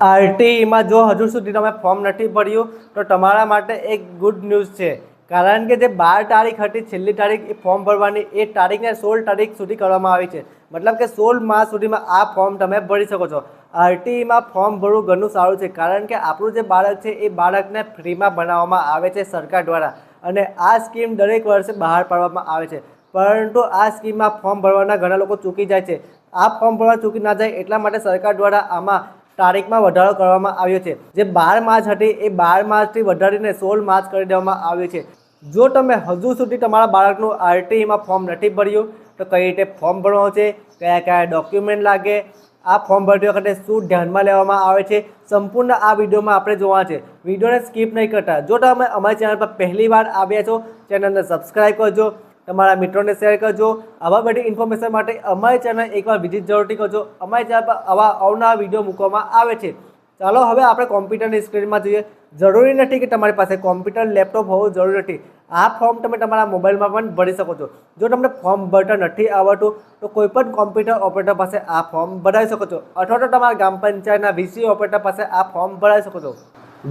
આરટીઈમાં જો હજુ સુધી તમે ફોર્મ નથી ભર્યું, તો તમારા માટે એક ગુડ ન્યૂઝ છે. કારણ કે જે બાર તારીખ હતી, છેલ્લી તારીખ એ ફોર્મ ભરવાની, એ તારીખને સોળ તારીખ સુધી કરવામાં આવી છે. મતલબ કે સોળ માસ સુધીમાં આ ફોર્મ તમે ભરી શકો છો. આરટીઈમાં ફોર્મ ભરવું ઘણું સારું છે, કારણ કે આપણું જે બાળક છે, એ બાળકને ફ્રીમાં બનાવવામાં આવે છે સરકાર દ્વારા. અને આ સ્કીમ દરેક વર્ષે બહાર પાડવામાં આવે છે. પરંતુ આ સ્કીમમાં ફોર્મ ભરવાના ઘણા લોકો ચૂકી જાય છે. આ ફોર્મ ભરવા ચૂકી ના જાય એટલા માટે સરકાર દ્વારા આમાં તારીખમાં વધારો કરવામાં આવ્યો છે. જે બાર માર્ચ હતી, એ બાર માર્ચથી વધારીને સોળ માર્ચ કરી દેવામાં આવ્યો છે. જો તમે હજુ સુધી તમારા બાળકનું આરટીઈમાં ફોર્મ નથી ભર્યું, તો કઈ રીતે ફોર્મ ભરવાનું છે? કયા કયા ડોક્યુમેન્ટ લાગે? આ ફોર્મ ભરતી વખતે શું ધ્યાનમાં લેવામાં આવે છે? સંપૂર્ણ આ વિડીયોમાં આપણે જોવા છે. વિડીયોને સ્કીપ નહીં કરતા. જો તમે અમારી ચેનલ પર પહેલી વાર આવ્યા છો, ચેનલને સબસ્ક્રાઈબ કરજો. તમારા મિત્રોને શેર કરજો. આવા બધી ઇન્ફોર્મેશન માટે અમારી ચેનલ એકવાર વિઝિટ જરૂરથી કરજો. અમારી ચેનલ પર આવા અવનવા વીડિયો મૂકવામાં આવે છે. ચાલો હવે આપણે કોમ્પ્યુટરની સ્ક્રીનમાં જોઈએ. જરૂરી નથી કે તમારી પાસે કોમ્પ્યુટર લેપટોપ હોવું જરૂરી નથી. આ ફોર્મ તમે તમારા મોબાઈલમાં પણ ભરી શકો છો. જો તમને ફોર્મ ભરતા નથી આવડતું, તો કોઈ પણ કોમ્પ્યુટર ઓપરેટર પાસે આ ફોર્મ ભરાવી શકો છો. અથવા તો તમારા ગ્રામ પંચાયતના વીસી ઓપરેટર પાસે આ ફોર્મ ભરાવી શકો છો.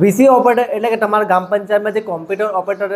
વીસી ઓપરેટર એટલે કે તમારા ગ્રામ પંચાયતમાં જે કોમ્પ્યુટર ઓપરેટર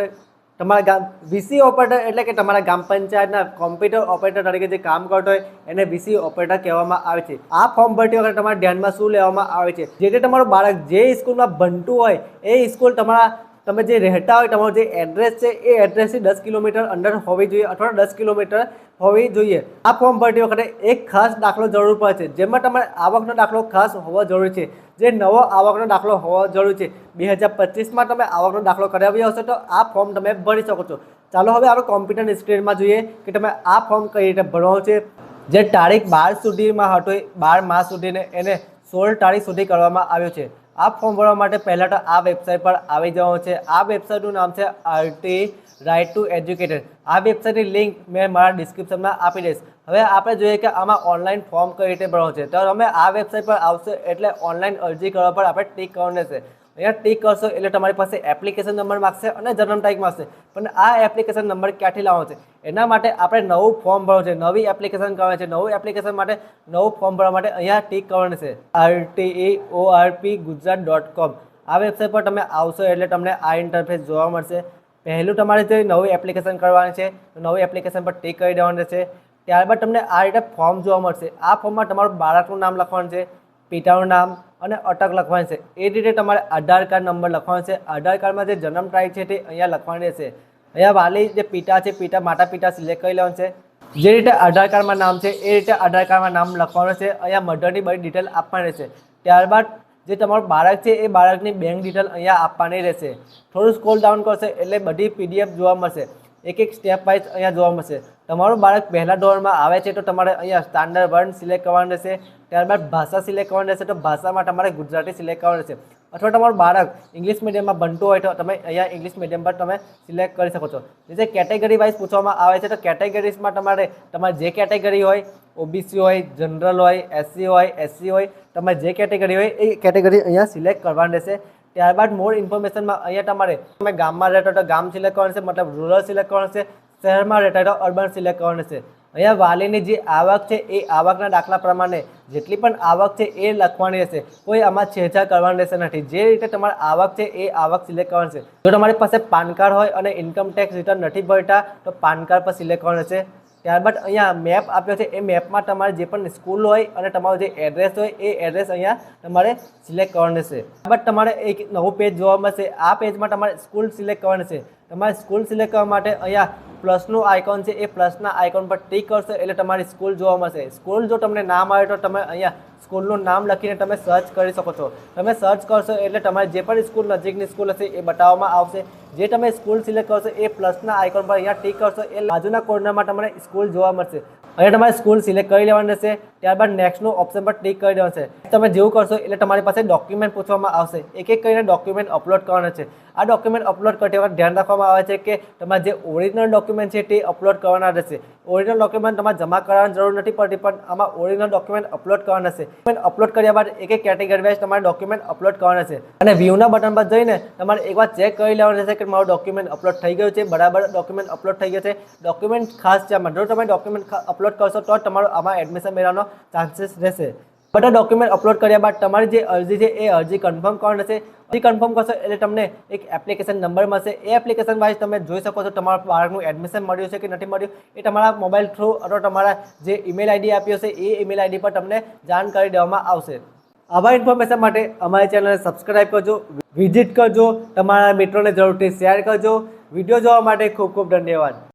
તમારા ગામ વીસી ઓપરેટર એટલે કે તમારા ગ્રામ પંચાયતના કોમ્પ્યુટર ઓપરેટર તરીકે જે કામ કરતો હોય, એને વીસી ઓપરેટર કહેવામાં આવે છે. આ ફોર્મ ભરતી વખતે તમારા ધ્યાનમાં શું લેવામાં આવે છે? જે તે તમારું બાળક જે સ્કૂલમાં ભણતું હોય, એ સ્કૂલ તમારા તમે જે રહેતા હોય, તમારું જે એડ્રેસ છે, એ એડ્રેસથી દસ કિલોમીટર અંદર હોવી જોઈએ અથવા દસ કિલોમીટર હોવી જોઈએ. આ ફોર્મ ભરતી વખતે એક ખાસ દાખલો જરૂર પડે છે, જેમાં તમારે આવકનો દાખલો ખાસ હોવો જરૂરી છે. જે નવો આવકનો દાખલો હોવો જરૂરી છે. બે હજાર પચીસમાં તમે આવકનો દાખલો કરાવ્યો હશે તો આ ફોર્મ તમે ભરી શકો છો. ચાલો હવે આપણે કોમ્પ્યુટર સ્ક્રીનમાં જોઈએ કે તમે આ ફોર્મ કઈ રીતે ભરવાનું છે. જે તારીખ બાર સુધીમાં હતો એ બાર માસ સુધીને એને સોળ તારીખ સુધી કરવામાં આવ્યો છે. આ ફોર્મ ભરવા માટે પહેલાં તો આ વેબસાઇટ પર આવી જવાનું છે. આ વેબસાઇટનું નામ છે આરટી રાઇટ ટુ એજ્યુકેટેડ આ વેબસાઇટની લિંક મેં મારા ડિસ્ક્રિપ્શનમાં આપી દઈશ. હવે આપણે જોઈએ કે આમાં ઓનલાઈન ફોર્મ કઈ રીતે ભરવાનું છે. તો તમે આ વેબસાઇટ પર આવશે એટલે ઓનલાઈન અરજી કરવા પર આપણે ટીક કરવાનું રહેશે. અહીંયા ટીક કરશો એટલે તમારી પાસે એપ્લિકેશન નંબર માગશે અને જન્મ તારીખ માગશે. પણ આ એપ્લિકેશન નંબર ક્યાંથી લાવવાનો છે? એના માટે આપણે નવું ફોર્મ ભરવું છે. નવી એપ્લિકેશન કરવાની છે. નવું એપ્લિકેશન માટે નવું ફોર્મ ભરવા માટે અહીંયા ટીક કરવાનું છે. RTE ORP Gujarat dot com આ વેબસાઇટ પર તમે આવશો એટલે તમને આ ઇન્ટરફેસ જોવા મળશે. પહેલું તમારે જે નવી એપ્લિકેશન કરવાની છે નવી એપ્લિકેશન પર ટીક કરી દેવાનું રહેશે ત્યારબાદ તમને આ રીતે ફોર્મ જોવા મળશે. આ ફોર્મમાં તમારું બાળકનું નામ લખવાનું છે. પિતાનું નામ અને અટક લખવાની છે. એ રીતે તમારે આધાર કાર્ડ નંબર લખવાનો છે. આધાર કાર્ડમાં જે જન્મ તારીખ છે તે અહીંયા લખવાની રહેશે અહીંયા વાલી જે પિતા છે, પિતા માતા પિતા સિલેક્ટ કરી લેવાનું છે. જે રીતે આધાર કાર્ડમાં નામ છે, એ રીતે આધાર કાર્ડમાં નામ લખવાનું છે. અહીંયા મધરની બધી ડિટેલ આપવાની રહેશે. ત્યારબાદ જે તમારું બાળક છે, એ બાળકની બેંક ડિટેલ અહીંયા આપવાની રહેશે. થોડું સ્કોલ ડાઉન કરશે એટલે બધી પીડીએફ જોવા મળશે. એક એક સ્ટેપ વાઇઝ અહીંયા જોવા મળશે. તમારું બાળક પહેલા ધોરણમાં આવે છે તો તમારે અહીંયા સ્ટાન્ડર્ડ વર્ણ સિલેક્ટ કરવાનું રહેશે. ત્યારબાદ ભાષા સિલેક્ટ કરવાની રહેશે તો ભાષામાં તમારે ગુજરાતી સિલેક્ટ કરવાનું રહેશે. અથવા તમારું બાળક ઇંગ્લિશ મીડિયમમાં બનતું હોય તો તમે અહીંયા ઇંગ્લિશ મીડિયમ પર તમે સિલેક્ટ કરી શકો છો. જે કેટેગરી વાઇઝ પૂછવામાં આવે છે તો કેટેગરીઝમાં તમારે તમારે જે કેટેગરી હોય ઓબીસી હોય જનરલ હોય એસસી હોય એસસી હોય, તમારે જે કેટેગરી હોય એ કેટેગરી અહીંયા સિલેક્ટ કરવાની રહેશે. ત્યારબાદ મોર ઇન્ફોર્મેશનમાં અહીંયા તમારે તમે ગામમાં રહેતા તો ગામ સિલેક્ટ કરવાનું છે, મતલબ રૂરલ સિલેક્ટ કરવાનું છે, શહેરમાં રહેતા તો અર્બન સિલેક્ટ કરવાનું છે. અહીંયા વાલીની જે આવક છે, એ આવકના દાખલા પ્રમાણે જેટલી પણ આવક છે, એ લખવાની રહેશે. કોઈ આમાં છેછા કરવાની રહેશે નથી. જે રીતે તમારી આવક છે, એ આવક સિલેક્ટ કરવાની છે. જો તમારી પાસે પાન કાર્ડ હોય અને ઇન્કમ ટેક્સ રિટર્ન નથી ભરતા, તો પાન કાર્ડ પર સિલેક્ટ કરવાનું રહેશે. ત્યારબાદ અહીંયા મેપ આપ્યો છે. એ મેપમાં તમારે જે પણ સ્કૂલ હોય અને તમારું જે એડ્રેસ હોય, એ એડ્રેસ અહીંયા તમારે સિલેક્ટ કરવાનું રહેશે. ત્યારબાદ તમારે એક નવું પેજ જોવા મળશે આ પેજમાં તમારે સ્કૂલ સિલેક્ટ કરવાનું છે તમારે સ્કૂલ સિલેક્ટ કરવા માટે અહીંયા પ્લસનું આઇકોન છે, એ પ્લસના આઇકોન પર ટીક કરશો એટલે તમારી સ્કૂલ જોવા મળશે. સ્કૂલ જો તમને નામ આવે તો તમે અહીંયા સ્કૂલનું નામ લખીને તમે સર્ચ કરી શકો છો. તમે સર્ચ કરશો એટલે તમારે જે પણ સ્કૂલ નજીકની સ્કૂલ હશે એ બતાવવામાં આવશે. જે તમે સ્કૂલ સિલેક્ટ કરશો એ પ્લસના આઇકોન પર અહીંયા ટીક કરશો એ બાજુના કોર્નરમાં તમને સ્કૂલ જોવા મળશે. અહીંયા તમારે સ્કૂલ સિલેક્ટ કરી લેવાની રહેશે. ત્યારબાદ નેક્સ્ટનું ઓપ્શન પર ટીક કરી દેવાનું છે તમે જેવું કરશો એટલે તમારી પાસે ડોક્યુમેન્ટ પૂછવામાં આવશે. એક એક કરીને ડોક્યુમેન્ટ અપલોડ કરવાના છે. આ ડોક્યુમેન્ટ અપલોડ કરતી વખતે ધ્યાન રાખવામાં આવે છે કે તમારે જે ઓરિજિનલ ડોક્યુમેન્ટ છે તે અપલોડ કરવાના રહેશે. ઓરિજિનલ ડોક્યુમેન્ટ તમારે જમા કરવાની જરૂર નથી પડતી, પણ આમાં ઓરિજિનલ ડોક્યુમેન્ટ અપલોડ કરવાના છે ડોક્યુમેન્ટ અપલોડ કર્યા બાદ એક એક કેટેગરી વાઇઝ તમારે ડોક્યુમેન્ટ અપલોડ કરવાના છે અને વ્યૂના બટન પર જઈને તમારે એકવાર ચેક કરી લેવાનું રહેશે કે મારું ડોક્યુમેન્ટ અપલોડ થઈ ગયું છે, બરાબર ડોક્યુમેન્ટ અપલોડ થઈ ગયું છે. ડોક્યુમેન્ટ ખાસ છે આમાં જો તમે ડોક્યુમેન્ટ અપલોડ કરશો તો તમારું આમાં એડમિશન મેળવવાનો ચાન્સીસ રહેશે. બધા ડોક્યુમેન્ટ અપલોડ કર્યા બાદ તમારી જે અરજી છે, એ અરજી કન્ફર્મ કોણ હશે અરજી કન્ફર્મ કરશો એટલે તમને એક એપ્લિકેશન નંબર મળશે. એ એપ્લિકેશન વાઇઝ તમે જોઈ શકો છો તમારા બાળકનું એડમિશન મળ્યું છે કે નથી મળ્યું. એ તમારા મોબાઈલ થ્રુ અથવા તમારા જે ઈમેલ આઈડી આપ્યો છે, એ ઈમેલ આઈડી પર તમને જાણ કરી દેવામાં આવશે. આવા ઇન્ફોર્મેશન માટે અમારી ચેનલને સબસ્ક્રાઈબ કરજો વિઝિટ કરજો, તમારા મિત્રોને જરૂરથી શેર કરજો. વીડિયો જોવા માટે ખૂબ ખૂબ ધન્યવાદ.